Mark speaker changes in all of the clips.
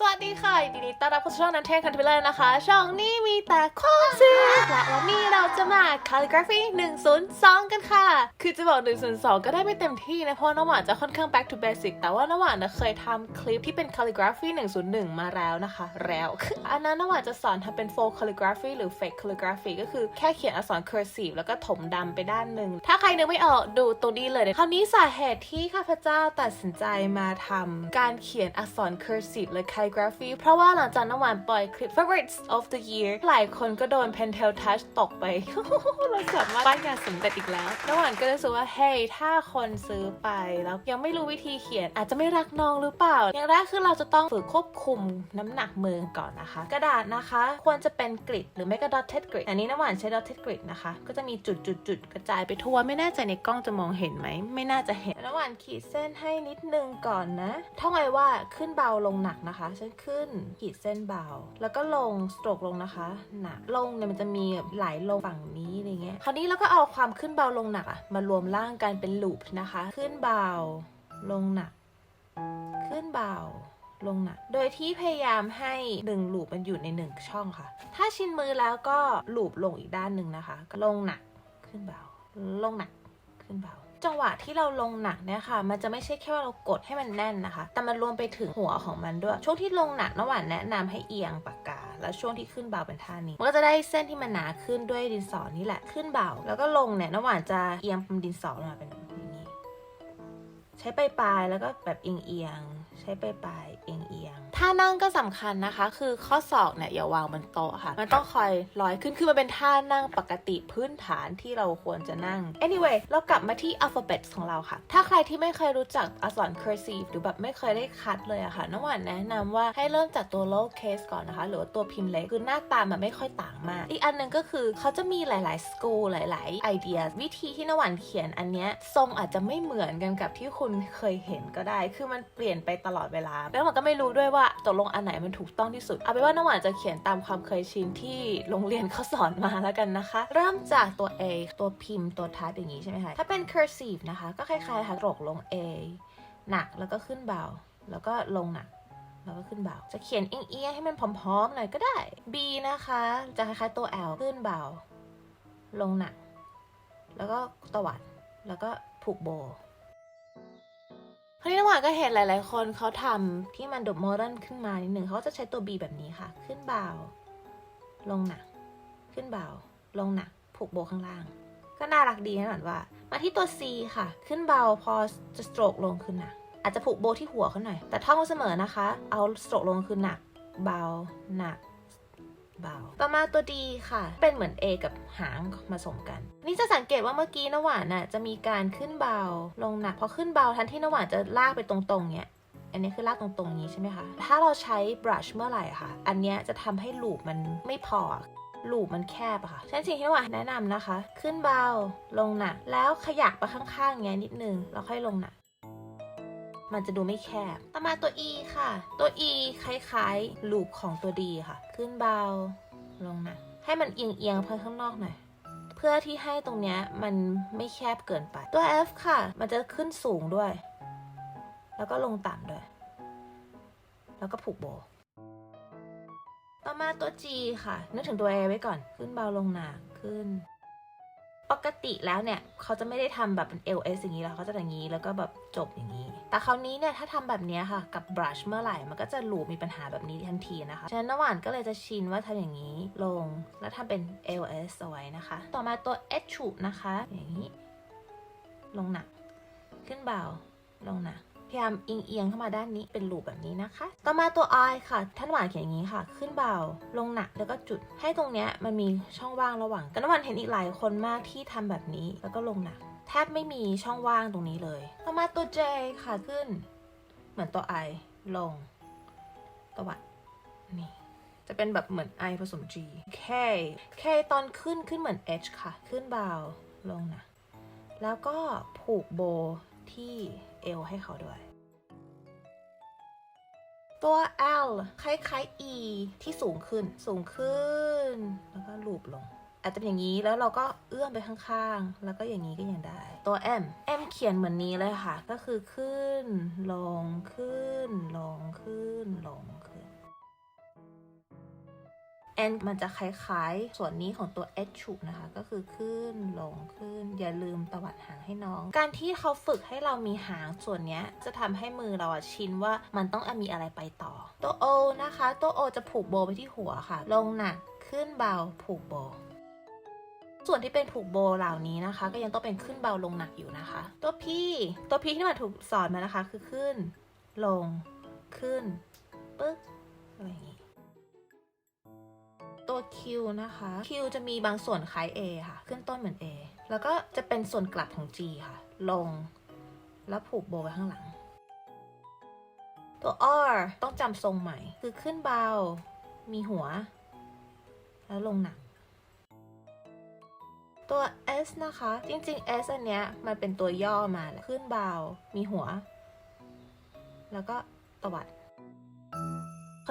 Speaker 1: สวัสดีค่ะยินดีต้อนรับเข้าสู่ช่องนันเทนคันเทเลอร์นะคะ ช่องนี้มีแต่ข้อซีและวันนี้เราจะมา calligraphy 102 กันค่ะ คือจะบอก 102 ก็ได้ไม่เต็มที่นะ เพราะน้ำหวานจะค่อนข้าง back to basic แต่ว่าน้ำหวานนะเคยทำคลิปที่เป็น calligraphy 101 มาแล้วนะคะ แล้วอันนั้นน้ำหวานจะสอนทำเป็น faux calligraphy หรือ fake calligraphy ก็คือแค่เขียนอักษร cursive แล้วก็ถมดำไปด้านหนึ่ง ถ้าใครนึกไม่ออกดูตรงนี้เลยคราวนี้สาเหตุที่ข้าพเจ้าตัดสินใจมาทำการเขียนอักษร cursive และ calligraphy เพราะว่าหลังจากน้ำหวานปล่อยคลิป favorites of the year หลายคนก็โดน pentel touch ตกไป เราสามารถป้ายงานสำเร็จอีกแล้วน้ำหวานก็เลยรู้สึกว่า เฮ้ย ถ้าคนซื้อไปแล้วยังไม่รู้วิธีเขียน อาจจะไม่รักน้องหรือเปล่า อย่างแรกคือเราจะต้องฝึกควบคุมน้ำหนักมือก่อนนะคะ กระดาษนะคะ ควรจะเป็นกริดหรือไม่ก็ dotted grid อันนี้น้ำหวานใช้ dotted grid นะคะ ก็จะมีจุดจุดจุดกระจายไปทั่ว ไม่แน่ใจในกล้องจะมองเห็นไหม ไม่น่าจะเห็นน้ำหวานขีดเส้นให้นิดนึงก่อนนะท่องไว้ว่าขึ้นเบาลงหนักนะคะฉันขึ้น ขีดเส้นเบา แล้วก็ลงสโตรกลงนะคะหนักลงเนี่ยมันจะมีหลายลงฝั่งนี้อะไรเงี้ยคราวนี้เราก็เอาความขึ้นเบาลงหนักอะมารวมร่างกันเป็นลูปนะคะ ขึ้นเบา ลงหนัก ขึ้นเบาลงหนัก โดยที่พยายามให้หนึ่งลูปมันอยู่ในหนึ่งช่องค่ะ ถ้าชินมือแล้วก็ลูปลงอีกด้านหนึ่งนะคะ ก็ลงหนัก ขึ้นเบา ลงหนัก ขึ้นเบา จังหวะที่เราลงหนักเนี่ยค่ะ มันจะไม่ใช่แค่ว่าเรากดให้มันแน่นนะคะ แต่มันรวมไปถึงหัวของมันด้วย ช่วงที่ลงหนักน้ำหวานแนะนำให้เอียงปากกา แล้วช่วงที่ขึ้นเบาเป็นท่านี้ มันก็จะได้เส้นที่มันหนาขึ้นด้วยดินสอนี่แหละ ขึ้นเบา แล้วก็ลงเนี่ยน้ำหวานจะเอียงดินสอลงมาเป็นอย่างนี้ ใช้ปลายๆแล้วก็แบบเอียงๆ ใช้ปลายๆเอียงๆ ท่านั่งก็สำคัญนะคะ คือข้อศอกเนี่ยอย่าวางบนโต๊ะค่ะ มันต้องคอยลอยขึ้น คือมันเป็นท่านั่งปกติพื้นฐานที่เราควรจะนั่ง anyway เรากลับมาที่ alphabet ของเราค่ะ ถ้าใครที่ไม่เคยรู้จักอักษร cursive หรือแบบไม่เคยได้คัดเลยอะค่ะน้องหวานแนะนำว่าให้เริ่มจากตัว lower case ก่อนนะคะ หรือว่าตัวพิมพ์เล็ก คือหน้าตามันไม่ค่อยต่างมาก อีกอันหนึงก็คือเขาจะมีหลาย ๆ school หลาย ๆ ไอเดีย วิธีที่น้องหวานเขียนอันเนี้ยทรงอาจจะไม่เหมือนกันกับที่คุณเคยเห็นก็ได้ คือมันเปลี่ยนไปตลอดเวลา แล้วมันก็ไม่รู้ด้วยว่าตกลงอันไหนมันถูกต้องที่สุด เอาเป็นว่าน้องหวานจะเขียนตามความเคยชินที่โรงเรียนเขาสอนมาแล้วกันนะคะ เริ่มจากตัว A ตัวพิมพ์ตัวทับอย่างนี้ใช่ไหมคะ ถ้าเป็น cursive นะคะ ก็คล้ายๆค่ะตรกลง A หนักแล้วก็ขึ้นเบา แล้วก็ลงหนักแล้วก็ขึ้นเบา จะเขียนเอียงๆให้มันพร้อมๆหน่อยก็ได้ B นะคะ จะคล้ายๆตัว L ขึ้นเบา ลงหนัก แล้วก็ตวัด แล้วก็ผูกโบ คราวนี้น้ำหวานก็เห็นหลาย ๆ คนเขาทำที่มันดูโมเดิร์นขึ้นมานิดหนึ่งเขาจะใช้ตัว B แบบนี้ค่ะ ขึ้นเบา ลงหนัก ขึ้นเบา ลงหนัก ผูกโบข้างล่าง ก็น่ารักดีนะหวานว่า มาที่ตัว C ค่ะ ขึ้นเบาพอจะสโตรกลงขึ้นหนัก อาจจะผูกโบที่หัวเขาหน่อย แต่ท่องเสมอนะคะ เอาสโตรกลงคือหนัก เบา หนัก เบาต่อมาตัว D ค่ะ เป็นเหมือน A กับหางผสมกัน นี่จะสังเกตว่าเมื่อกี้น้ำหวานน่ะจะมีการขึ้นเบาลงหนักพอขึ้นเบาทันที่น้ำหวานจะลากไปตรงๆเนี้ยอันนี้คือลากตรงๆอย่างนี้ใช่ไหมคะ ถ้าเราใช้ brush เมื่อไหร่อะค่ะ อันนี้จะทำให้ลูปมันไม่พอลูปมันแคบอะค่ะฉันสิ่งที่น้ำหวานแนะนำนะคะ ขึ้นเบาลงหนักแล้วขยักไปข้างๆอย่างเงี้ยนิดนึงแล้วค่อยลงหนัก มันจะดูไม่แคบ ต่อมาตัว E ค่ะ ตัว E คล้ายๆลูปของตัว D ค่ะ ขึ้นเบาลงหนักให้มันเอียงๆไปข้างนอกหน่อยเพื่อที่ให้ตรงเนี้ยมันไม่แคบเกินไป ตัว F ค่ะ มันจะขึ้นสูงด้วย แล้วก็ลงต่ำด้วย แล้วก็ผูกโบ ต่อมาตัว G ค่ะ นึกถึงตัว A ไว้ก่อน ขึ้นเบาลงหนักขึ้น ปกติแล้วเนี่ยเขาจะไม่ได้ทำแบบเป็น LS อย่างนี้แล้วเขาจะอย่างนี้แล้วก็แบบจบอย่างนี้ แต่คราวนี้เนี่ยถ้าทำแบบนี้ค่ะกับบรัชเมื่อไหร่มันก็จะหลูมีปัญหาแบบนี้ทันทีนะคะ ฉะนั้นน้ำหวานก็เลยจะชินว่าทำอย่างนี้ลงแล้วทำเป็น LS เอาไว้นะคะ ต่อมาตัว H นะคะ อย่างนี้ ลงหนัก ขึ้นเบาลงหนัก พยายามเอียงเข้ามาด้านนี้เป็นลูปแบบนี้นะคะ ต่อมาตัว I ค่ะ ท่านหวานเขียนอย่างนี้ค่ะ ขึ้นเบา ลงหนักแล้วก็จุด ให้ตรงเนี้ยมันมีช่องว่างระหว่างกันน้ำหวานเห็นอีกหลายคนมากที่ทำแบบนี้แล้วก็ลงหนัก แทบไม่มีช่องว่างตรงนี้เลย ต่อมาตัว J ค่ะขึ้น เหมือนตัว I ลงตวัดนี่จะเป็นแบบเหมือน I ผสม G K K ตอนขึ้นขึ้นเหมือน H ค่ะ ขึ้นเบาลงหนักแล้วก็ผูกโบที่ เอลให้เขาด้วย ตัว L คล้ายๆ E ที่สูงขึ้น สูงขึ้น แล้วก็ลูบลง อาจจะเป็นอย่างนี้แล้วเราก็เอื้อมไปข้างๆ แล้วก็อย่างนี้ก็ยังได้ ตัว M M เขียนเหมือนนี้เลยค่ะ ก็คือขึ้น ลง ขึ้น ลง ขึ้น ลง ขึ้น n มันจะคล้ายๆ ส่วนนี้ของตัว h ฉุนะคะ ก็คือขึ้นลงขึ้น อย่าลืมตวัดหางให้น้อง การที่เขาฝึกให้เรามีหางส่วนนี้จะทำให้มือเราอะชินว่ามันต้องมีอะไรไปต่อ ตัว o นะคะ ตัว o จะผูกโบไปที่หัวค่ะ ลงหนักขึ้นเบาผูกโบ ส่วนที่เป็นผูกโบเหล่านี้นะคะ ก็ยังต้องเป็นขึ้นเบาลงหนักอยู่นะคะ ตัว p ตัว p ที่มาถูกสอนมานะคะ คือขึ้น ลง ขึ้นปึ๊กอะไรอย่างนี้ ตัว Q นะคะ Q จะมีบางส่วนคล้าย A ค่ะ ขึ้นต้นเหมือน A แล้วก็จะเป็นส่วนกลับของ G ค่ะ ลง แล้วผูกโบไว้ข้างหลัง ตัว R ต้องจำทรงใหม่ คือขึ้นเบา มีหัว แล้วลงหนัก ตัว S นะคะ จริงๆ S อันเนี้ยมันเป็นตัวย่อมาแหละขึ้นเบา มีหัว แล้วก็ตวัด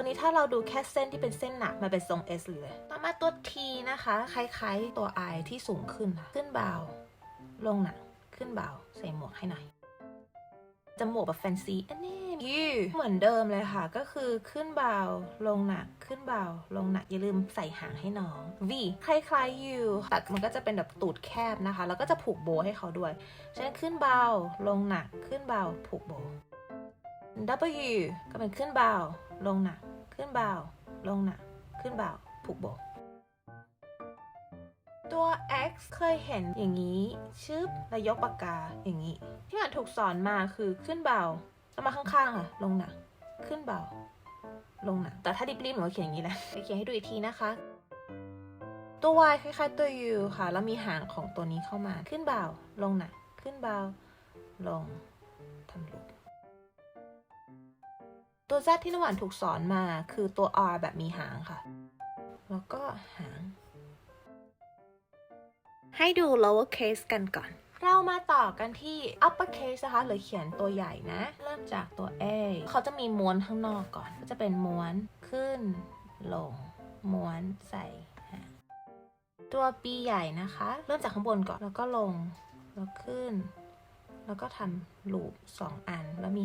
Speaker 1: คราวนี้ถ้าเราดูแค่เส้นที่เป็นเส้นหนักมันเป็นทรง S เลยต่อมาตัว T นะคะ คล้าย ๆ ตัว I ที่สูงขึ้นขึ้นเบา ลงหนักขึ้นเบา ใส่หมวกให้หน่อยจมูกแบบแฟนซีอันนี้ U เหมือนเดิมเลยค่ะ ก็คือขึ้นเบา ลงหนัก ขึ้นเบา ลงหนัก อย่าลืมใส่หางให้น้อง V คล้ายๆ U แต่มันก็จะเป็นแบบตูดแคบนะคะ แล้วก็จะผูกโบให้เขาด้วย ฉะนั้นขึ้นเบา ลงหนัก ขึ้นเบา ผูกโบ W ก็เป็นขึ้นเบา ลงหนัก ขึ้นเบาลงหนักขึ้นเบาผูกโบตัว X เคยเห็นอย่างนี้ชึบแล้วยกปากกาอย่างนี้ ที่มันถูกสอนมาคือขึ้นเบาแล้วมาข้างๆค่ะ ลงหนักขึ้นเบาลงหนักแต่ถ้าดิบๆหนูเขียนอย่างนี้แหละไปเขียนให้ดูอีกทีนะคะตัว Y คล้ายๆตัว U ค่ะ แล้วมีหางของตัวนี้เข้ามา ขึ้นเบา ลงหนัก ขึ้นเบา ลง ทำลูก ตัว Z ที่น้ำหวานถูกสอนมาคือตัว R แบบมีหางค่ะ แล้วก็หาง ให้ดู lower case กันก่อน เรามาต่อกันที่ upper case นะคะหรือเขียนตัวใหญ่นะ เริ่มจากตัว A เขาจะมีม้วนข้างนอกก่อน ก็จะเป็นม้วนขึ้น ลง ม้วนใส่หางตัว B ใหญ่นะคะ เริ่มจากข้างบนก่อน แล้วก็ลง แล้วขึ้น แล้วก็ทำลูปสองอัน แล้วมี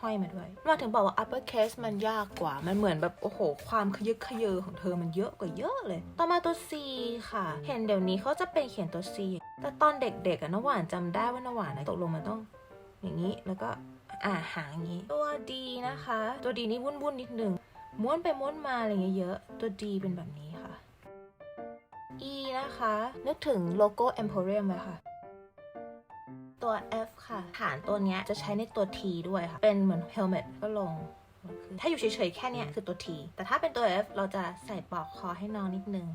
Speaker 1: ห้อยมาด้วยมาถึงบอกว่า upper case มันยากกว่า มันเหมือนแบบ โอ้โห ความขยึกขยือของเธอมันเยอะกว่าเยอะเลย ต่อมาตัว C ค่ะ เห็นเดี๋ยวนี้เขาจะเป็นเขียนตัว C แต่ตอนเด็กๆอะน้หวานจำได้ว่าน้หวานอะตกลงมันต้องอย่างนี้ แล้วก็อ่าหางอย่างนี้ ตัว D นะคะ ตัว D นี่วุ่นๆนิดนึง ม้วนไปม้วนมาอะไรเงี้ยเยอะ ตัว D เป็นแบบนี้ค่ะ E นะคะ นึกถึงโลโก้ Emporium เลยค่ะ ตัว F ค่ะ ฐานตัวเนี้ยจะใช้ในตัว T ด้วยค่ะ เป็นเหมือน helmet ก็ลง ถ้าอยู่เฉยๆ แค่เนี้ยคือตัว T แต่ถ้าเป็นตัว F เราจะใส่ปลอกคอให้น้องนิดนึง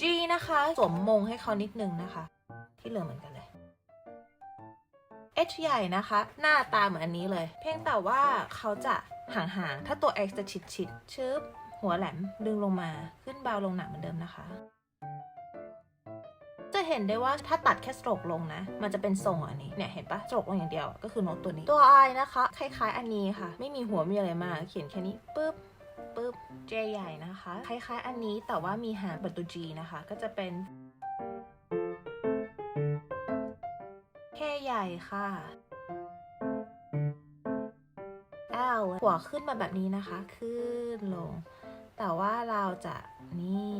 Speaker 1: G นะคะ สวมมงให้เขานิดนึงนะคะ ที่เหลือเหมือนกันเลย H ใหญ่นะคะ หน้าตาเหมือนอันนี้เลย เพียงแต่ว่าเขาจะห่างๆ ถ้าตัว X จะชิดๆชึบหัวแหลมดึงลงมาขึ้นเบาลงหนักเหมือนเดิมนะคะ เห็นได้ว่าถ้าตัดแค่สโตรกลงนะ มันจะเป็นทรงอันนี้ เนี่ยเห็นปะสโตรกลงอย่างเดียวก็คือโน้ตตัวนี้ ตัว I นะคะ คล้ายๆ อันนี้ค่ะ ไม่มีหัวมีอะไรมากเขียนแค่นี้ปึ๊บปึ๊บ J ใหญ่นะคะ คล้ายๆ อันนี้แต่ว่ามีหางป็นตัว G นะคะ ก็จะเป็น K ใหญ่ค่ะ L หัวขึ้นมาแบบนี้นะคะ ขึ้นลง แต่ว่าเราจะนี่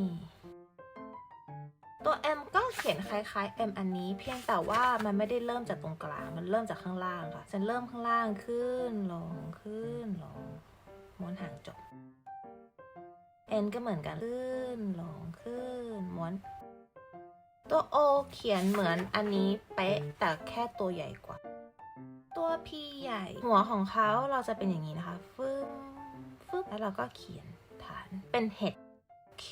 Speaker 1: ตัว M ก็เขียนคล้ายๆ M อันนี้ เพียงแต่ว่ามันไม่ได้เริ่มจากตรงกลาง มันเริ่มจากข้างล่างค่ะฉันเริ่มข้างล่างขึ้นลงขึ้นลงม้วนห่างจบ N ก็เหมือนกันขึ้นลงขึ้นม้วน ตัว O เขียนเหมือนอันนี้เป๊ะแต่แค่ตัวใหญ่กว่า ตัว P ใหญ่ หัวของเขาเราจะเป็นอย่างนี้นะคะฟึมฟึบแล้วเราก็เขียนฐานเป็นเห็ด Q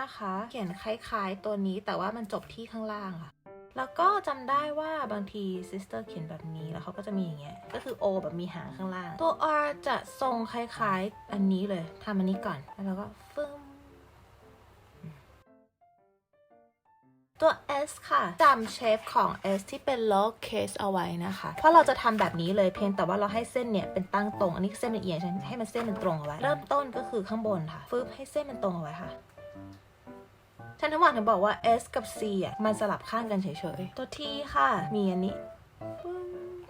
Speaker 1: นะคะ เขียนคล้ายๆตัวนี้แต่ว่ามันจบที่ข้างล่างค่ะ แล้วก็จำได้ว่าบางที sister เขียนแบบนี้แล้วเขาก็จะมีอย่างเงี้ย ก็คือ O แบบมีหางข้างล่าง ตัว R จะทรงคล้ายๆอันนี้เลยทำอันนี้ก่อน แล้วก็ฟึม ตัว S ค่ะจำเชฟของ S ที่เป็น low case เอาไว้นะคะ เพราะเราจะทำแบบนี้เลยเพียงแต่ว่าเราให้เส้นเนี่ยเป็นตั้งตรง อันนี้เส้นเป็นเอียงฉันให้มันเส้นมันตรงเอาไว้ เริ่มต้นก็คือข้างบนค่ะ ฟึบให้เส้นมันตรงเอาไว้ค่ะฉันทั้งหมดถึงบอกว่า S กับ C อะมันสลับข้างกันเฉยๆ ตัว T ค่ะ มีอันนี้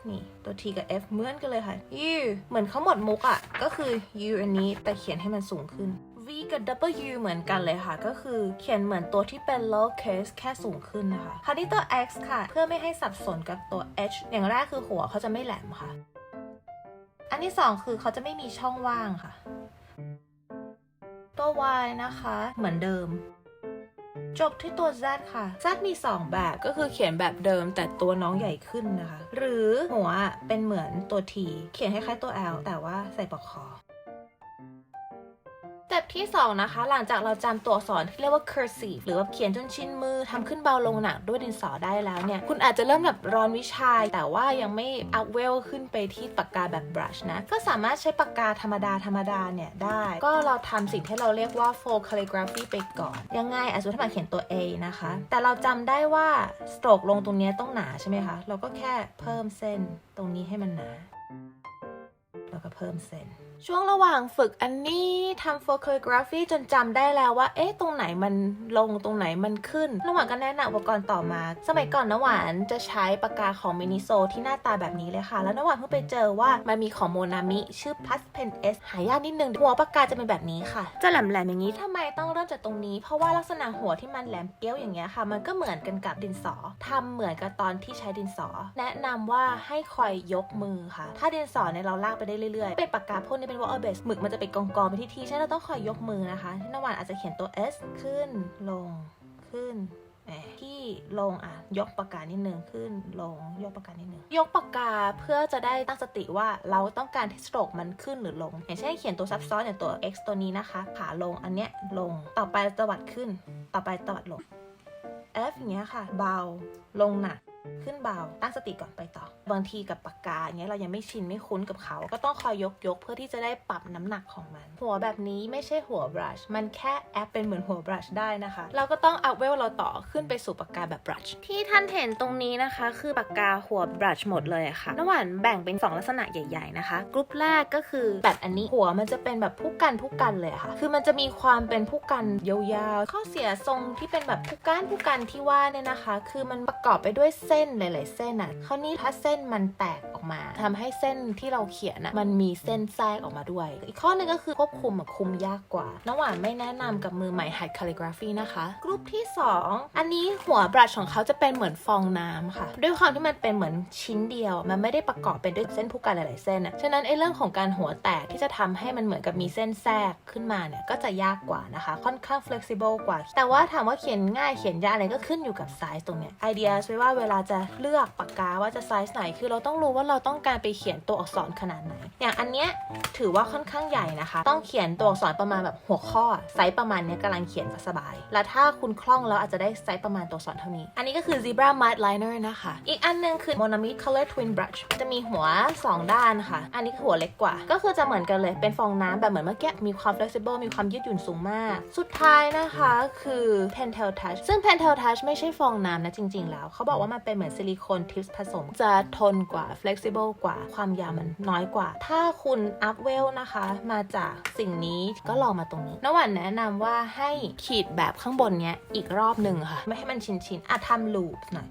Speaker 1: นี่ตัว T กับ F เหมือนกันเลยค่ะ U เหมือนเขาหมดมุกอะ ก็คือ U อันนี้แต่เขียนให้มันสูงขึ้น V กับ W เหมือนกันเลยค่ะ ก็คือเขียนเหมือนตัวที่เป็น low case แค่สูงขึ้นนะคะคราวนี้ตัว X ค่ะ เพื่อไม่ให้สับสนกับตัว H อย่างแรกคือหัวเขาจะไม่แหลมค่ะ อันที่สองคือเขาจะไม่มีช่องว่างค่ะ ตัว Y นะคะ เหมือนเดิมจบที่ตัว Z ค่ะ Z มี 2 แบบก็คือเขียนแบบเดิมแต่ตัวน้องใหญ่ขึ้นนะคะ หรือหัวเป็นเหมือนตัว T เขียนคล้ายๆตัว L แต่ว่าใส่ปลอกคอ ต็ปที่ 2 นะคะ หลังจากเราจำตัวอักษรที่เรียกว่า cursive หรือว่าเขียนจนชินมือทำขึ้นเบาลงหนักด้วยดินสอได้แล้วเนี่ย คุณอาจจะเริ่มแบบร้อนวิชา แต่ว่ายังไม่อัพเวลขึ้นไปที่ปากกาแบบ brush นะ ก็สามารถใช้ปากกาธรรมดาธรรมดาเนี่ยได้ ก็เราทำสิ่งที่เราเรียกว่า full calligraphy ไปก่อน ยังไงอาจจะถ้ามาเขียนตัว A นะคะ แต่เราจำได้ว่าสโตรกลงตรงนี้ต้องหนาใช่ไหมคะ เราก็แค่เพิ่มเส้นตรงนี้ให้มันหนา แล้วก็เพิ่มเส้น ช่วงระหว่างฝึกอันนี้ทำ for calligraphy จนจำได้แล้วว่า เอ๊ะ ตรงไหนมันลงตรงไหนมันขึ้น ระหว่างก็แนะนำอุปกรณ์ต่อมา สมัยก่อนน้ำหวานจะใช้ปากกาของมินิโซที่หน้าตาแบบนี้เลยค่ะ แล้วน้ำหวานเพิ่งไปเจอว่ามันมีของโมนามิ ชื่อ Plus Pen S หายากนิดนึง หัวปากกาจะเป็นแบบนี้ค่ะ จะแหลมๆอย่างนี้ทำไมต้องเริ่มจากตรงนี้ เพราะว่าลักษณะหัวที่มันแหลมเปี้ยวอย่างเงี้ยค่ะ มันก็เหมือนกันกับดินสอทำเหมือนกับตอนที่ใช้ดินสอ แนะนำว่าให้คอยยกมือค่ะ ถ้าดินสอเนี่ยเราลากไปได้เรื่อยๆเป็นปากกาพวกนี้เป็น water base หมึกมันจะไปกองกองๆไปที่ที่ฉะนั้นเราต้องคอยยกมือนะคะที่นวันอาจจะเขียนตัว S ขึ้นลงขึ้นที่ลงอะยกปากกานิดนึงขึ้นลงยกปากกานิดนึงยกปากกาเพื่อจะได้ตั้งสติว่าเราต้องการที่สโตรกมันขึ้นหรือลง อย่างเช่นเขียนตัวซับซ้อนอย่างตัว X ตัวนี้นะคะขาลงอันเนี้ยลงต่อไปตวัดขึ้น ต่อไปตวัดลง F อย่างเงี้ยค่ะ เบาลงหนัก ขึ้นเบาตั้งสติก่อนไปต่อ บางทีกับปากกาอย่างเงี้ยเรายังไม่ชินไม่คุ้นกับเขา ก็ต้องคอยยกยกเพื่อที่จะได้ปรับน้ำหนักของมัน หัวแบบนี้ไม่ใช่หัวบรัชมันแค่แอปเป็นเหมือนหัวบรัชได้นะคะ เราก็ต้องเอัพเวลเราต่อขึ้นไปสู่ปากกาแบบบรัชที่ท่านเห็นตรงนี้นะคะ คือปากกาหัวบรัชหมดเลยะค่ะน้ำหวานแบ่งเป็น 2 ลักษณะใหญ่ ๆนะคะกรุ๊ปแรกก็คือแบบอันนี้หัวมันจะเป็นแบบผู้กันผู้กันเลยะค่ะ คือมันจะมีความเป็นผู้กันยาวๆข้อเสียทรงที่เป็นแบบผู้กันผู้กันที่ว่าเนี่ยนะคะ คือมันประกอบไปด้วยเส้นหลาย ๆ เส้นอะคราวนี้ถ้าเส้นมันแตกออกมาทำให้เส้นที่เราเขียนอะมันมีเส้นแทรกออกมาด้วย อีกข้อหนึงก็คือควบคุมอะคุมยากกว่าน้ำหวานไม่แนะนำกับมือใหม่หัด calligraphy นะคะ กรุ๊ปที่ 2 อันนี้หัวบรัชของเขาจะเป็นเหมือนฟองน้ำค่ะ ด้วยความที่มันเป็นเหมือนชิ้นเดียว มันไม่ได้ประกอบเป็นด้วยเส้นผู้กันหลาย ๆ เส้นอะฉะนั้นไอ้เรื่องของการหัวแตกที่จะทำให้มันเหมือนกับมีเส้นแทรกขึ้นมาเนี่ยก็จะยากกว่านะคะ ค่อนข้าง flexible กว่า แต่ว่าถามว่าเขียนง่ายเขียนยากอะไรก็ขึ้นอยู่กับไซส์ตรงเนี้ยไอเดียไว้ว่าเวลาจะเลือกปากกาว่าจะไซส์ไหน คือเราต้องรู้ว่าเราต้องการไปเขียนตัวอักษรขนาดไหน อย่างอันเนี้ยถือว่าค่อนข้างใหญ่นะคะ ต้องเขียนตัวอักษรประมาณแบบหัวข้ออะไซส์ประมาณเนี้ยกำลังเขียนสบาย แล้วถ้าคุณคล่องแล้วอาจจะได้ไซส์ประมาณตัวอักษรเท่านี้ อันนี้ก็คือ zebra mud liner นะคะ อีกอันหนึงคือ monami color twin brush จะมีหัว 2 ด้านค่ะ อันนี้คือหัวเล็กกว่า ก็คือจะเหมือนกันเลย เป็นฟองน้ำแบบเหมือนเมื่อกี้ มีความ flexible มีความยืดหยุ่นสูงมาก สุดท้ายนะคะคือ pentel touch ซึ่ง pentel touch ไม่ใช่ฟองน้ำนะจริง ๆ แล้ว เขาบอกว่ามันเป็นเหมือนซิลิโคนทิปส์ผสม จะทนกว่า flexible กว่าความยาวมันน้อยกว่า ถ้าคุณ up well นะคะ มาจากสิ่งนี้ก็ลองมาตรงนี้นวันแนะนำว่าให้ขีดแบบข้างบนเนี้ยอีกรอบหนึ่งค่ะ ไม่ให้มันชินๆอะทำ loop หน่อย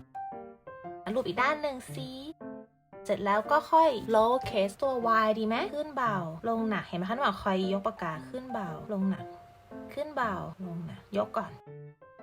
Speaker 1: ลูปอีกด้านหนึ่งซีเสร็จแล้วก็ค่อย low case ตัว y ดีไหมขึ้นเบา ลงหนัก เห็นไหมคะว่าคอยยกปากกาขึ้นเบา ลงหนัก ขึ้นเบา ลงหนัก ยกก่อน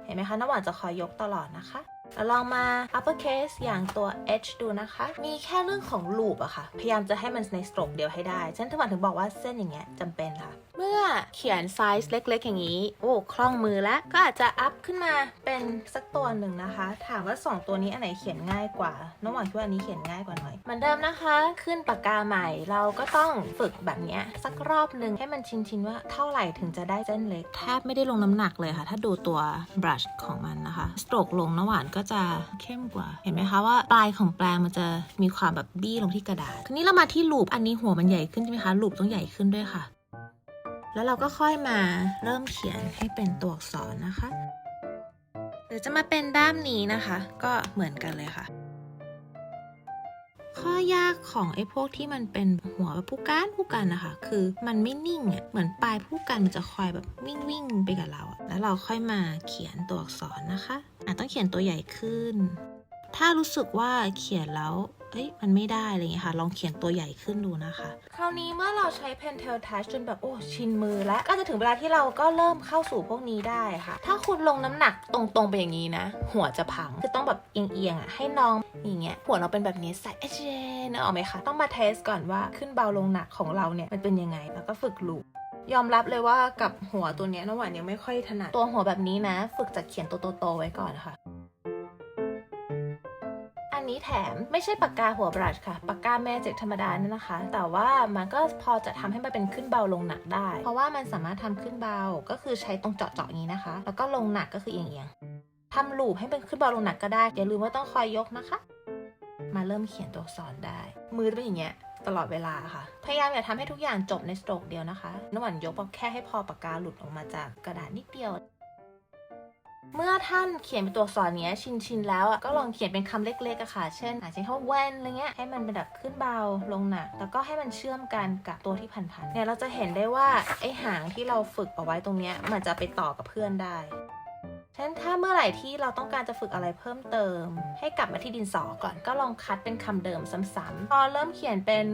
Speaker 1: เห็นไหมคะน้ำหวานจะคอยยกตลอดนะคะ แล้วลองมา upper case อย่างตัว h ดูนะคะ มีแค่เรื่องของ loop อะค่ะ พยายามจะให้มันในสโตรกเดียวให้ได้ฉะนันน้ำหวานถึงบอกว่าเส้นอย่างเงี้ยจำเป็นค่ะ มื่อเขียนไซส์เล็ก ๆ อย่างนี้ โอ้คล่องมือแล้ว ก็อาจจะอัพขึ้นมาเป็นสักตัวหนึ่งนะคะ ถามว่า 2 ตัวนี้อันไหนเขียนง่ายกว่าน้องหวานคิดว่าอันนี้เขียนง่ายกว่าหน่อยเหมือนเดิมนะคะ ขึ้นปากกาใหม่ เราก็ต้องฝึกแบบเนี้ยสักรอบหนึ่งให้มันชินๆว่าเท่าไหร่ถึงจะได้เส้นเล็กแทบไม่ได้ลงน้ำหนักเลยค่ะ ถ้าดูตัวบรัชของมันนะคะสโตรกลงน้ำหวานก็จะเข้มกว่า เห็นไหมคะว่าปลายของแปรงมันจะมีความแบบบี้ลงที่กระดาษทีนี้เรามาที่ลูปอันนี้หัวมันใหญ่ขึ้นใช่ไหมคะลูปต้องใหญ่ขึ้นด้วยค่ะ แล้วเราก็ค่อยมาเริ่มเขียนให้เป็นตัวอักษรนะคะ หรือจะมาเป็นด้ามนี้นะคะ ก็เหมือนกันเลยค่ะ ข้อยากของไอ้พวกที่มันเป็นหัวผู้การผู้กันนะคะ คือมันไม่นิ่งอะเหมือนปลายผู้กันมันจะคอยแบบวิ่งวิ่งไปกับเรา แล้วเราค่อยมาเขียนตัวอักษรนะคะอาจต้องเขียนตัวใหญ่ขึ้น ถ้ารู้สึกว่าเขียนแล้ว
Speaker 2: เอ้ยมันไม่ได้อะไรอย่างเงี้ยค่ะ ลองเขียนตัวใหญ่ขึ้นดูนะคะ
Speaker 1: คราวนี้เมื่อเราใช้ Pentel Touch จนแบบโอ้ชินมือแล้ว ก็จะถึงเวลาที่เราก็เริ่มเข้าสู่พวกนี้ได้ค่ะ ถ้าคุณลงน้ำหนักตรงๆไปอย่างนี้นะ หัวจะพัง คือต้องแบบเอียงๆอะให้น้องอย่างเงี้ยหัวเราเป็นแบบนี้ใส่เอเจนออกไหมคะ ต้องมาเทสก่อนว่าขึ้นเบาลงหนักของเราเนี่ยมันเป็นยังไง แล้วก็ฝึกลูปยอมรับเลยว่ากับหัวตัวเนี้ยน้ำหวานยังไม่ค่อยถนัดตัวหัวแบบนี้นะ ฝึกจากเขียนตัวโตๆไว้ก่อนค่ะันนี้แถมไม่ใช่ปากกาหัวบรัชค่ะ ปากกาแมจิกธรรมดาเนี่ยนะคะ แต่ว่ามันก็พอจะทำให้มันเป็นขึ้นเบาลงหนักได้ เพราะว่ามันสามารถทำขึ้นเบาก็คือใช้ตรงเจาะๆอย่างนี้นะคะ แล้วก็ลงหนักก็คือเอียงๆทำลูปให้เป็นขึ้นเบาลงหนักก็ได้ อย่าลืมว่าต้องคอยยกนะคะ มาเริ่มเขียนตัวอักษรได้ มือเป็นอย่างเงี้ยตลอดเวลาค่ะ พยายามอย่าทำให้ทุกอย่างจบในสโตรกเดียวนะคะนวานยกแค่ให้พอปากกาหลุดออกมาจากกระดาษนิดเดียว เมื่อท่านเขียนเป็นตัวอักษรเนี้ยชินชินแล้วอะก็ลองเขียนเป็นคำเล็กๆอะค่ะ เช่นอาจจะใช้คำว่า when อะไรเงี้ยให้มันเป็นแบบขึ้นเบาลงหนัก แล้วก็ให้มันเชื่อมกันกับตัวที่พันๆเนี่ยเราจะเห็นได้ว่าไอหางที่เราฝึกเอาไว้ตรงเนี้ยมันจะไปต่อกับเพื่อนได้ั้นถ้าเมื่อไหร่ที่เราต้องการจะฝึกอะไรเพิ่มเติม ให้กลับมาที่ดินสอก่อนก็ลองคัดเป็นคำเดิมซ้ำๆพอเริ่มเขียนเป็น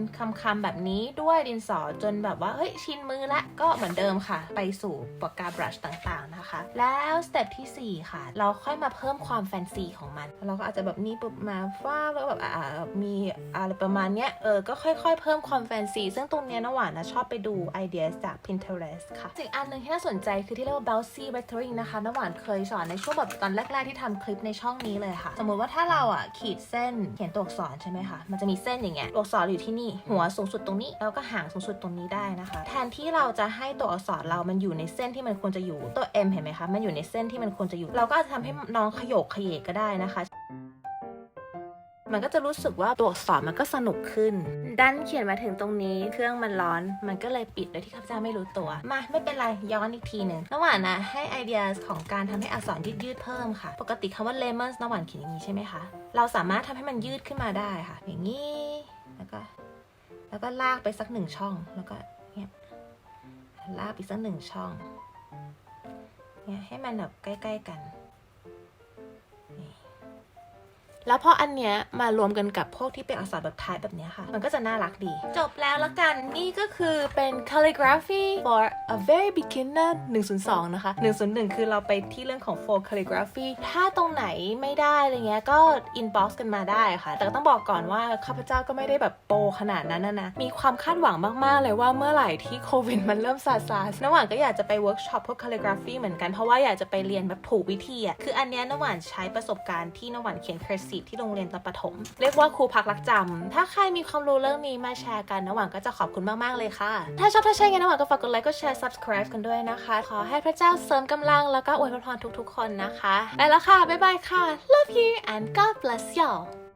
Speaker 1: คำๆแบบนี้ด้วยดินสอจนแบบว่าเฮ้ยชินมือละก็เหมือนเดิมค่ะ ไปสู่ปากกาบรัชต่างๆนะคะ แล้วสเต็ปทีสี่ 4 ค่ะ เราค่อยมาเพิ่มความแฟนซีของมัน เราก็อาจจะแบบนี้ปุ๊บมาฟ้าแล้วแบบอ่ามีอะไรประมาณเนี้ยเออก็ค่อยๆ เพิ่มความแฟนซีซึ่งตรงเนี้ยนะหวานนะชอบไปดูไอเดียจาก Pinterest ค่ะสิ่งอันหนึ่งที่น่าสนใจคือที่เรียกว่า bouncy lettering นะคะน้ำหวานเคยสอนในช่วงแบบตอนแรก ๆที่ทำคลิปในช่องนี้เลยค่ะ สมมุติว่าถ้าเราอะขีดเส้นเขียนตัวอักษรใช่ไหมคะ มันจะมีเส้นอย่างเงี้ยตัวอักษรอยู่ที่นี่ หัวสูงสุดตรงนี้ แล้วก็หางสูงสุดตรงนี้ได้นะคะ แทนที่เราจะให้ตัวอักษรเรามันอยู่ในเส้นที่มันควรจะอยู่ตัว M เห็นไหมคะ มันอยู่ในเส้นที่มันควรจะอยู่ เราก็อาจจะทำให้น้องขยกขยเยกก็ได้นะคะ มันก็จะรู้สึกว่าตัวอักษรมันก็สนุกขึ้น ดันเขียนมาถึงตรงนี้เครื่องมันร้อน มันก็เลยปิดโดยที่ข้าพเจ้าไม่รู้ตัว มาไม่เป็นไรย้อนอีกทีหนึ่งน้ำหวานนะให้ไอเดียของการทำให้อักษรยืดยืดเพิ่มค่ะ ปกติคำว่า lemons น้ำหวานเขียนอย่างนี้ใช่ไหมคะ เราสามารถทำให้มันยืดขึ้นมาได้ค่ะ อย่างนี้แล้วก็แล้วก็ลากไปสักหนึ่งช่องแล้วก็เนี่ยลากไปสักหนึ่งช่องเนี่ยให้มันแบบใกล้ ๆ กัน แล้วพออันเนี้ยมารวมกันกับพวกที่เป็นอักษรแบบท้ายแบบเนี้ยค่ะ มันก็จะน่ารักดี จบแล้วละกันนี่ก็คือเป็น calligraphy for a very beginner 102 นะคะ 101 คือเราไปที่เรื่องของ for calligraphy ถ้าตรงไหนไม่ได้อะไรเงี้ยก็ inbox กันมาได้ค่ะ แต่ต้องบอกก่อนว่าข้าพเจ้าก็ไม่ได้แบบโปขนาดนั้นนะนะมีความคาดหวังมาก ๆ เลยว่าเมื่อไหร่ที่โควิดมันเริ่มซาซาน้ำหวานก็อยากจะไปเวิร์กช็อปพวก calligraphy เหมือนกันเพราะว่าอยากจะไปเรียนแบบถูกวิธีอะคืออันเนี้ยน้ำหวานใช้ประสบการณ์ที่น้ำหวานเขียน cursive ที่โรงเรียนตอนประถม เรียกว่าครูพักรักจำถ้าใครมีความรู้เรื่องนี้มาแชร์กันนะหวังก็จะขอบคุณมากๆเลยค่ะ ถ้าชอบถ้าใช่ไงนะหวังก็ฝากกดไลค์กดแชร์ subscribe กันด้วยนะคะ ขอให้พระเจ้าเสริมกำลังแล้วก็อวยพรทุกๆ คนนะคะไปแล้วค่ะบ๊ายบายค่ะ love you and God bless y'all